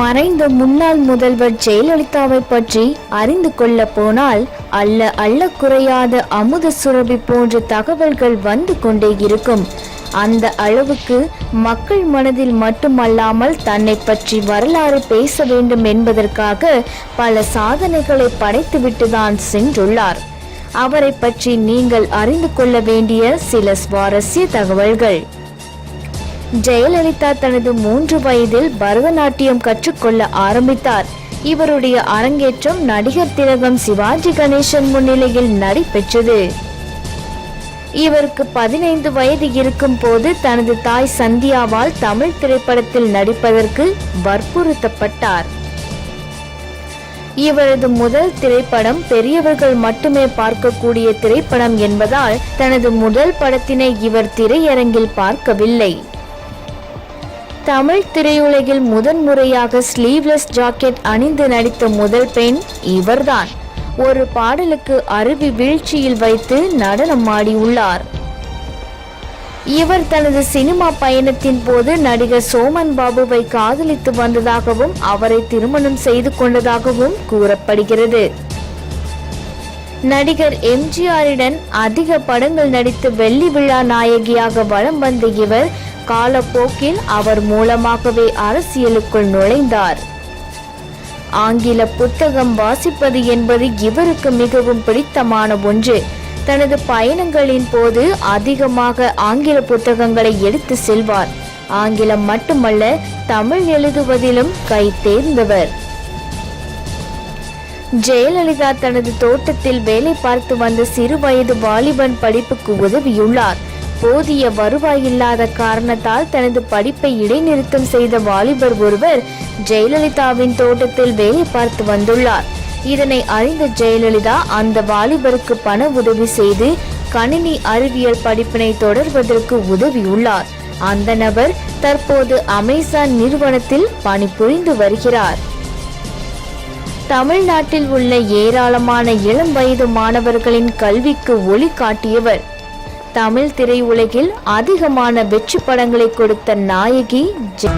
மறைந்த முன்னாள் முதல்வர் ஜெயலலிதாவை பற்றி அறிந்து கொள்ள போனால் அல்ல அல்ல குறையாத அமுத சுரபி போன்ற தகவல்கள் வந்து கொண்டே இருக்கும். அந்த அளவுக்கு மக்கள் மனதில் மட்டுமல்லாமல் தன்னை பற்றி வரலாறு பேச வேண்டும் என்பதற்காக பல சாதனைகளை படைத்துவிட்டு தான் சென்றுள்ளார். அவரை பற்றி நீங்கள் அறிந்து கொள்ள வேண்டிய சில சுவாரஸ்ய தகவல்கள். ஜெயலலிதா தனது மூன்று வயதில் பரதநாட்டியம் கற்றுக்கொள்ள ஆரம்பித்தார். இவருடைய அரங்கேற்றம் நடிகர் திலகம் சிவாஜி கணேசன் முன்னிலையில் நடைபெற்றது. இவருக்கு பதினைந்து வயது இருக்கும் போது தனது தாய் சந்தியாவால் தமிழ் திரைப்படத்தில் நடிப்பதற்கு வற்புறுத்தப்பட்டார். இவரது முதல் திரைப்படம் பெரியவர்கள் மட்டுமே பார்க்கக்கூடிய திரைப்படம் என்பதால் தனது முதல் படத்தினை இவர் திரையரங்கில் பார்க்கவில்லை. தமிழ் திரையுலகில் முதன்முறையாக ஸ்லீவ்லெஸ் ஜாக்கெட் அணிந்து நடித்த முதல் பெண் இவர்தான். ஒரு பாடலுக்கு அருவி வீழ்ச்சியில் வைத்து நடனம் ஆடியுள்ளார். இவர் தனது சினிமா பயணத்தின் போது நடிகர் சோமன் பாபுவை காதலித்து வந்ததாகவும் அவரை திருமணம் செய்து கொண்டதாகவும் கூறப்படுகிறது. நடிகர் எம்ஜிஆரிடன் அதிக படங்கள் நடித்து வெள்ளி விழா நாயகியாக வலம் வந்த இவர் காலப்போக்கில் அவர் மூலமாகவே அரசியலுக்குள் நுழைந்தார். ஆங்கில புத்தகம் வாசிப்பது என்பது இவருக்கு மிகவும் பிடித்தமான ஒன்று. தனது பயணங்களின் போது அதிகமாக ஆங்கில புத்தகங்களை எடுத்து செல்வார். ஆங்கிலம் மட்டுமல்ல தமிழ் எழுதுவதிலும் கை தேர்ந்தவர். ஜெயலலிதா தனது தோட்டத்தில் வேலை பார்த்து வந்த சிறுவயது வாலிபன் படிப்புக்கு உதவியுள்ளார். போதிய வருவாய் இல்லாத காரணத்தால் தனது படிப்பை இடைநிறுத்தம் செய்த வாலிபர் ஒருவர் ஜெயலலிதாவின் தோட்டத்தில் வேலை பார்த்து வந்துள்ளார். இதனை அறிந்த ஜெயலலிதா அந்த வாலிபருக்கு பண உதவி செய்து கணினி அறிவியல் படிப்பினை தொடர்வதற்கு உதவியுள்ளார். அந்த நபர் தற்போது அமேசான் நிறுவனத்தில் பணிபுரிந்து வருகிறார். தமிழ்நாட்டில் உள்ள ஏராளமான இளம் வயது மாணவர்களின் கல்விக்கு ஒளி காட்டியவர் தமிழ் திரையுலகில் அதிகமான வெற்றி படங்களை கொடுத்த நாயகி ஜெ-